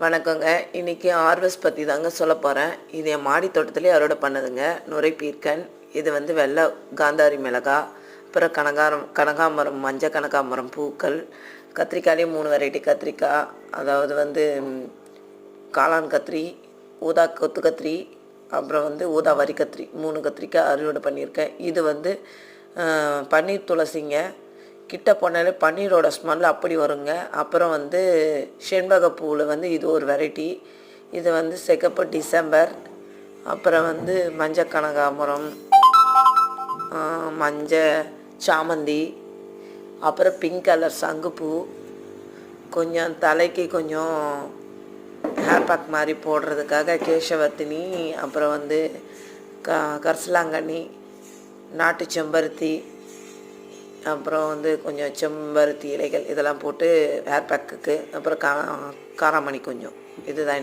வணக்கங்க. இன்றைக்கி ஆர்வஸ் பற்றி தாங்க சொல்ல போகிறேன் இது என் மாடி தோட்டத்திலே அறுவடை பண்ணதுங்க. நுரை பீர்க்கன் இது வந்து வெள்ளை காந்தாரி மிளகா அப்புறம் கனகாரம் கனகாமரம் மஞ்சள் கனகாமரம் பூக்கள் கத்திரிக்காயிலே மூணு வெரைட்டி கத்திரிக்காய் அதாவது வந்து காளான் கத்திரி ஊதா கொத்து கத்திரி அப்புறம் வந்து ஊதா வரி கத்திரி மூணு கத்திரிக்காய் அறுவடை பண்ணியிருக்கேன். இது வந்து பன்னீர் துளசிங்க. கிட்ட போனாலே பன்னீரோட ஸ்மெல் அப்படி வருங்க. அப்புறம் வந்து செண்பக பூவில் வந்து இது ஒரு வெரைட்டி. இது வந்து சிகப்பு டிசம்பர். அப்புறம் வந்து மஞ்சள் கனகாமரம் மஞ்சள் சாமந்தி. அப்புறம் பிங்க் கலர் சங்குப்பூ. கொஞ்சம் தலைக்கு கொஞ்சம் ஹேர் பேக் மாதிரி போடுறதுக்காக கேசவர்த்தினி அப்புறம் வந்து க கரிசலாங்கண்ணி நாட்டு செம்பருத்தி. அப்புறம் வந்து கொஞ்சம் செம்பருத்தி இலைகள் இதெல்லாம் போட்டு ஹேர் பேக்குக்கு அப்புறம் கா காராமணி கொஞ்சம். இதுதான்